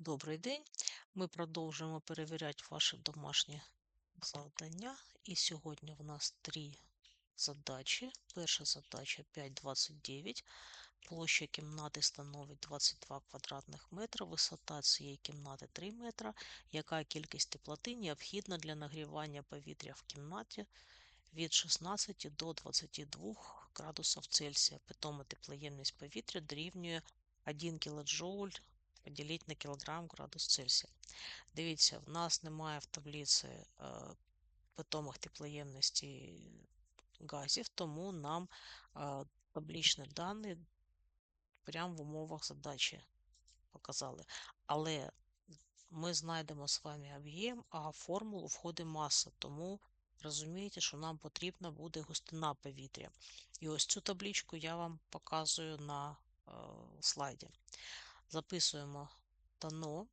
Добрий день. Ми продовжуємо перевіряти ваші домашні завдання. І сьогодні в нас три задачі. Перша задача 5,29. Площа кімнати становить 22 квадратних метра, висота цієї кімнати 3 метра. Яка кількість теплоти необхідна для нагрівання повітря в кімнаті від 16 до 22 градусів Цельсія? Питома теплоємність повітря дорівнює 1 кДж поділити на кілограм градус Цельсія. Дивіться, в нас немає в таблиці е, питомих теплоємності газів, тому нам е, табличні дані прямо в умовах задачі показали. Але ми знайдемо з вами об'єм, а формулу входить маса, тому розумієте, що нам потрібна буде густина повітря. І ось цю табличку я вам показую на е, слайді. Записуємо дано.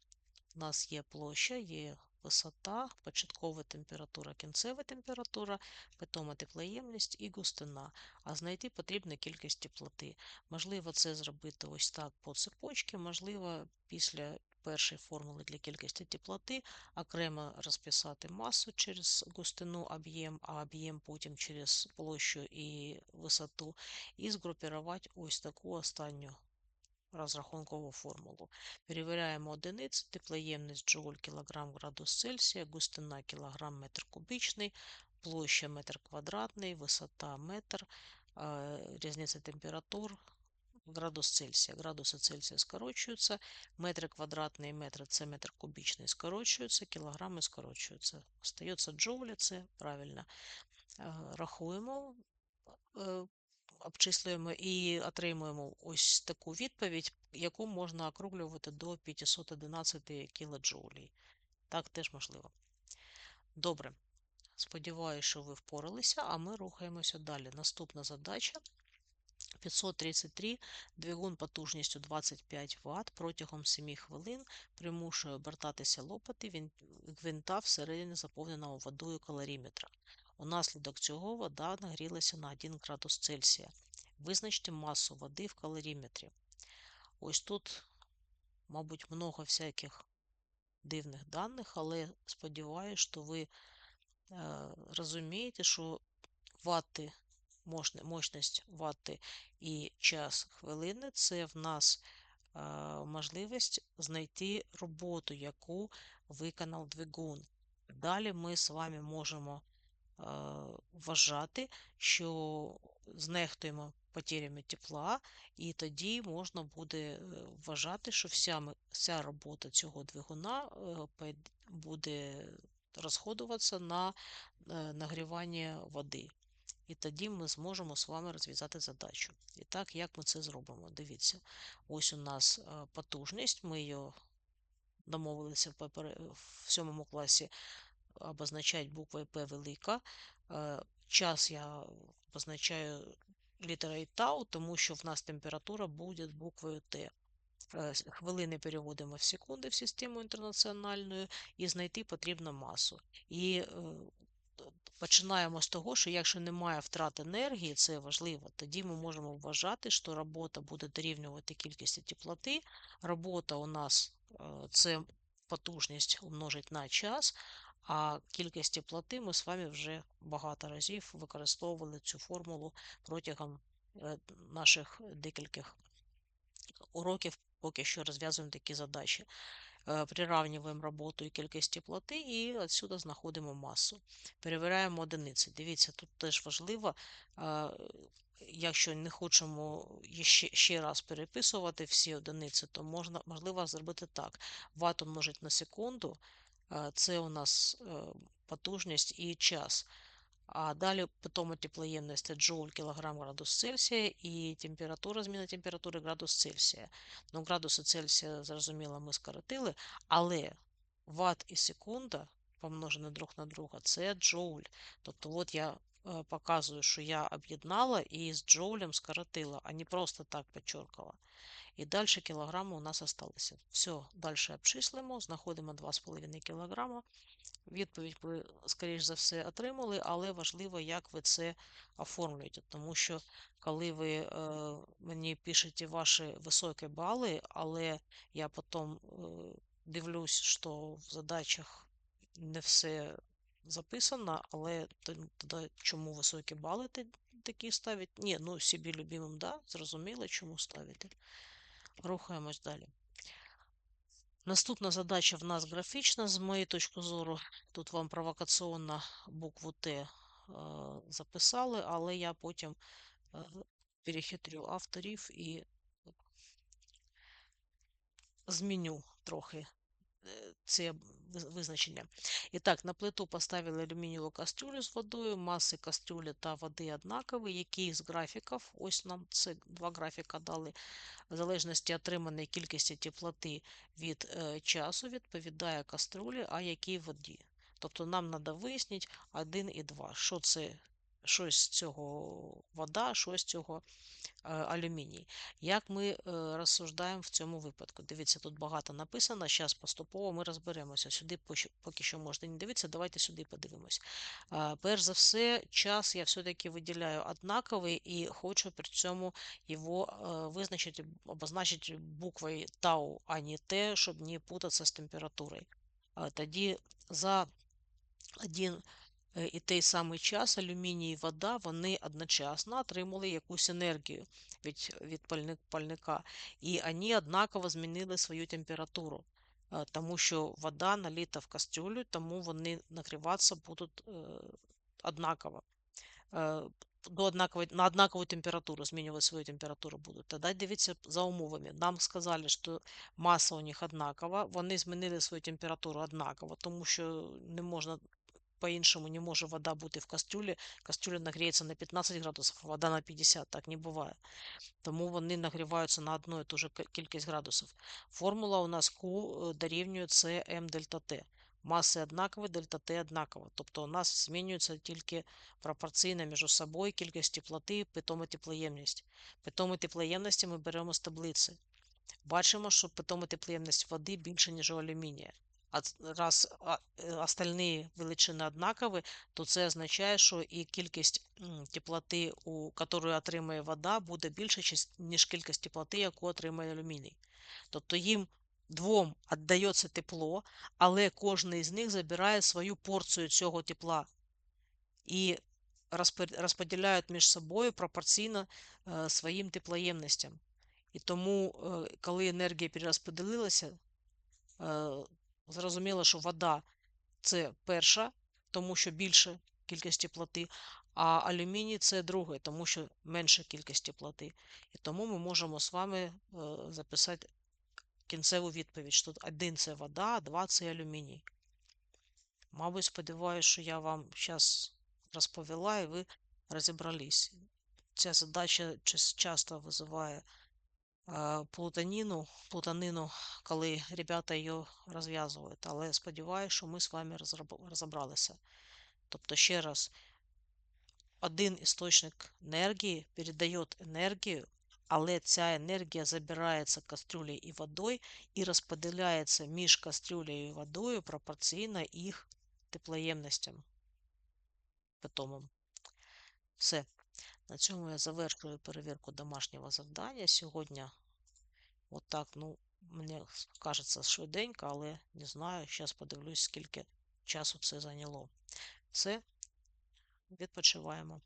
У нас є площа, є висота, початкова температура, кінцева температура, питома теплоємність і густина. А знайти потрібна кількість теплоти. Можливо, це зробити ось так по цепочці, можливо, після першої формули для кількості теплоти окремо розписати масу через густину об'єм, а об'єм потім через площу і висоту, і згрупувати ось таку останню розрахункову формулу. Перевіряємо одиниці, теплоємність джоуль кілограм градус Цельсія, густина кілограм метр кубічний, площа метр квадратний, висота метр, різниця температур, градус Цельсія. Градуси Цельсія скорочуються, метри квадратні метри це метр кубічний скорочуються, кілограми скорочуються. Остається джоулі, це правильно. Рахуємо е, обчислюємо і отримуємо ось таку відповідь, яку можна округлювати до 511 кДж. Так теж можливо. Добре. Сподіваюся, що ви впоралися, а ми рухаємося далі. Наступна задача. 533 двигун потужністю 25 Вт протягом 7 хвилин примушує обертатися лопати гвинта всередині заповненого водою калоріметра. Унаслідок цього вода нагрілася на 1 градус Цельсія. Визначте масу води в калоріметрі. Ось тут, мабуть, много всяких дивних даних, але сподіваюся, що ви е, розумієте, що вати, мощність вати і час хвилини це в нас е, можливість знайти роботу, яку виконав двигун. Далі ми з вами можемо вважати, що знехтуємо потерями тепла, і тоді можна буде е, вважати, що вся вся робота цього двигуна е, буде розходуватися на е, нагрівання води. І тоді ми зможемо з вами розв'язати задачу. І так, як ми це зробимо? Дивіться, ось у нас потужність, ми її домовилися в сьомому класі обозначать буквою П велика. Е, час я позначаю літерою Тау, тому що в нас температура буде буквою Т. Е, хвилини переводимо в секунди в систему інтернаціональну і знайти потрібно масу. І е, починаємо з того, що якщо немає втрат енергії, це важливо, тоді ми можемо вважати, що робота буде дорівнювати кількості теплоти. Робота у нас це потужність умножить на час, а кількість теплоти ми з вами вже багато разів використовували цю формулу протягом е, наших декількох уроків, поки що розв'язуємо такі задачі. Е, Приравнюємо роботу і кількість теплоти, і відсюди знаходимо масу. Перевіряємо одиниці. Дивіться, тут теж важливо, е, якщо не хочемо ще раз переписувати всі одиниці, то можна, можливо зробити так. Ватт умножить на секунду. Це у нас е, потужність і час. А далі питома теплоємність це джоуль кілограм градус Цельсія і температура, зміна температури градус Цельсія. Ну, градуси Цельсія, зрозуміло, ми скоротили, але ватт і секунда помножені друг на друга це джоуль. Тобто, от я показую, що я об'єднала і з джоулем скоротила, а не просто так підчеркала. І далі кілограми у нас залишилися. Все, далі обчислимо, знаходимо 2,5 кг. Відповідь ви, скоріш за все, отримали, але важливо, як ви це оформлюєте. Тому що, коли ви е, мені пишете ваші високі бали, але я потім е, дивлюсь, що в задачах не все записано, але чому високі бали такі ставить? Ні, ну собі любимим, да, зрозуміло, чому ставити. Рухаємось далі. Наступна задача в нас графічна, з моєї точки зору. Тут вам провокаційно букву Т е, записали, але я потім е, перехитрю авторів і зміню трохи це визначення. І так, на плиту поставили алюмінієву кастрюлю з водою, маси кастрюлі та води однакові, які з графіків, ось нам це два графіка дали, в залежності отриманої кількості теплоти від е, часу відповідає каструлі, а якій воді. Тобто нам треба вияснити 1 і 2. Що це щось з цього вода, що з цього Е, алюміній. Як ми е, розсуждаємо в цьому випадку? Дивіться, тут багато написано, зараз поступово ми розберемося. Сюди поки що можна не дивитися, давайте сюди подивимось. Перш за все, час я все-таки виділяю однаковий і хочу при цьому його е, визначити, обозначити буквою Тау, а не Т, щоб не путатися з температурою. Тоді за один Е, і той самий час алюміній і вода вони одночасно отримали якусь енергію від від пальника, і вони однаково змінили свою температуру, е, тому що вода наліта в кастрюлю, тому вони нагріватися будуть е, однаково. До однакової, на однакову температуру змінювати свою температуру будуть. Тоді дивіться за умовами. Нам сказали, що маса у них однакова, вони змінили свою температуру однаково, тому що не можна по-іншому не може вода бути в кастрюлі. Кастрюля нагріється на 15 градусів, а вода на 50, так не буває. Тому вони нагріваються на одну і ту ж кількість градусів. Формула у нас Q дорівнює CM дельта T. Маси однакові, дельта Т однакова. Тобто у нас змінюється тільки пропорційно між собою кількість теплоти, питома теплоємність. Питому теплоємності ми беремо з таблиці. Бачимо, що питома теплоємність води більше, ніж у алюмінія раз э, остальні величини однакові, то це означає, що і кількість теплоти, у яку отримує вода, буде більше, ніж кількість теплоти, яку отримує алюміній. Тобто їм двом віддається тепло, але кожен із них забирає свою порцію цього тепла і розподіляють між собою пропорційно е, своїм теплоємностям. І тому, е, коли енергія перерозподілилася, е, Зрозуміло, що вода це перша, тому що більше кількість теплоти, а алюміній це друге, тому що менша кількість теплоти. І тому ми можемо з вами е, записати кінцеву відповідь, що один це вода, а два це алюміній. Мабуть, сподіваюся, що я вам зараз розповіла і ви розібрались. Ця задача часто визиває плутаніну, плутанину, коли ребята її розв'язують. Але сподіваюся, що ми з вами розібралися. Тобто, ще раз, один істочник енергії передає енергію, але ця енергія забирається кастрюлею і водою і розподіляється між кастрюлею і водою пропорційно їх теплоємностям питомим. Все. На цьому я завершую перевірку домашнього завдання. Сьогодні, отак, ну, мені кажеться швиденько, але не знаю. Зараз подивлюсь, скільки часу це зайняло. Все, відпочиваємо.